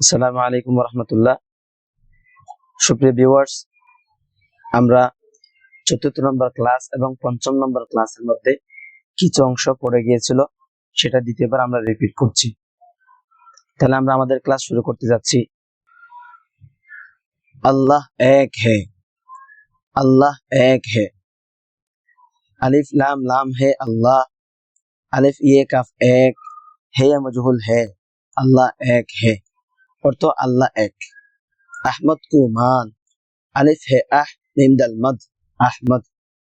আসসালামু আলাইকুম রহমতুল্লাহ সুপ্রিয় ভিউয়ার্স আমরা চতুর্থ নম্বর ক্লাস এবং পঞ্চম নম্বর ক্লাসের মধ্যে কিছু অংশ পড়ে গিয়েছিল, সেটা দ্বিতীয়বার আমরা রিপিট করছি। তাহলে আমরা আমাদের ক্লাস শুরু করতে যাচ্ছি। আল্লাহ এক হে, আল্লাহ এক হে। আলিফ, লাম লাম, হে, আল্লাহ। আলিফ ইয়ে কাফ, এক। হে, মজহুল, হে, আল্লাহ এক হে। অর্থ আল্লাহ এক। আহমদ কু মান আলিফ হে আহ মিম মদ। আহমদ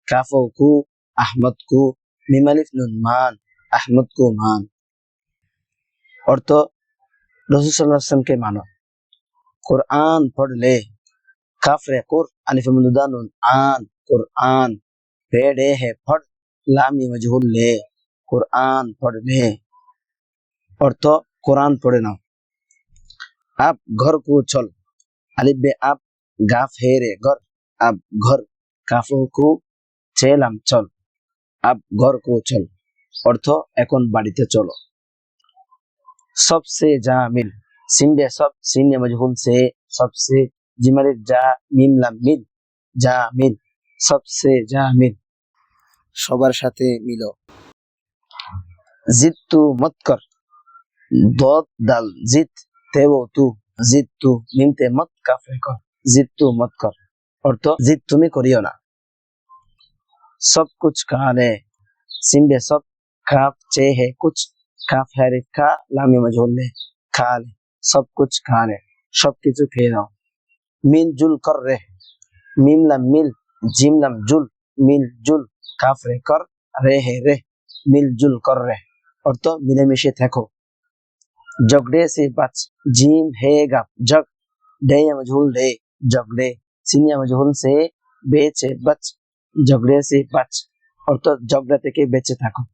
কাফো কু আহমদ কু মিম আলিফ নুন মান আহমদ কু মান অর্থ রসুসাল্লামকে মানো। কোরআন পড়লে কাফরে কুর আলিফ মুদা নুন আন। কোরআন পেড়ে হে পড় লামি মজহুল লে। কোরআন পড়লে অর্থ কোরআন পড়ে নাও। आप घर को चल अलिफ बे आप गाफ हे रे घर आप घर কাফো কু চেলাম চল আপ ঘর কো চল অর্থ এখন বাড়িতে চলো সবসে যা মিল সিনডে সব সিনে মজহুল সে সবসে জিমারির যা মিম লাম মিল যা মিল সবসে যা মিল সবার সাথে মিলো জিদ তু মত কর দত দাল জিদ তেও তু জিদ তু মিমতে মত কাফে কর জিদ তু মত কর অর্থ জিদ তুমি করিও না সব কুছ কালে সিম্বে সব কাফ চে হে কুছ কাফ হ্যারে কা লামি মজহুল্লে খালে সব কুছ খালে সব কিছু খেয়ে নাও মিল জুল কর রে মিম লাম মিল জিম লাম জুল মিল জুল কাফ রে কর রে হে রে মিল জুল কর রে অর্থ মিলেমিশে থেকো झगड़े से बच जीम है गप जग डे या मजहूल डे झगड़े सिन या मजहूल से बेचे बच झगड़े से बच और तो झगड़ा থেকে বেঁচে থাকো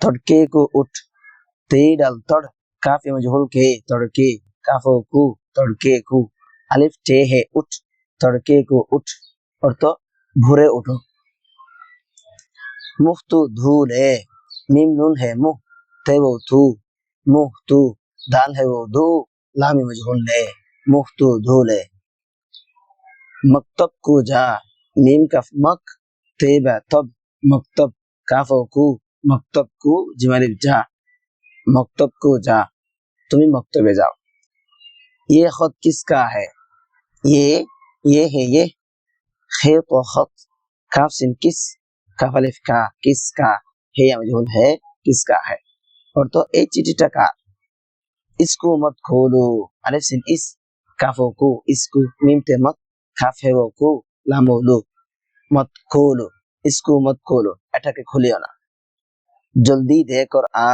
तड़के को उठ ते डाल तड़ काफ या मजहूल के तड़के काफो को तड़के को अलिफ टे है उठ तड़के को उठ और तो भूरे उठो मुख तो धूल है मीम नून है मुंह ते वो तू मुँह तू दाल है वो धू लामी मजहूल ले मुँह तू धूले मकतब को जा, नीम का मक, तेबा तब, मकतब काफो को मकतब को जिमालिफ जा, मकतब को जा, तुम्हें मकतबे जाओ। ये खत किसका है? ये ये है ये, खेत व खत, काफ सिन किस, काफ अलिफ का किसका है या मजहूल है, किसका है? অর্থ এই চিঠিটা কার ইসকু মত খোলো আলিফ সিন ইস কাফকু ইসকু মিমতে মত খাফেওকু লামোলু মত খোলো ইসকু মত খোলো এটাকে খুলিও না জলদি দে কর আ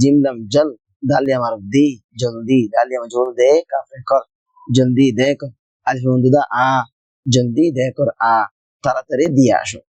জিমলাম জল দালিয়া মারব দি জলদি দালিয়া মজুর দে কাফে কর জলদি দে কর আলিফ বন্ধুদা আ জলদি দে কর আ তাড়াতাড়ি দিয়ে আসো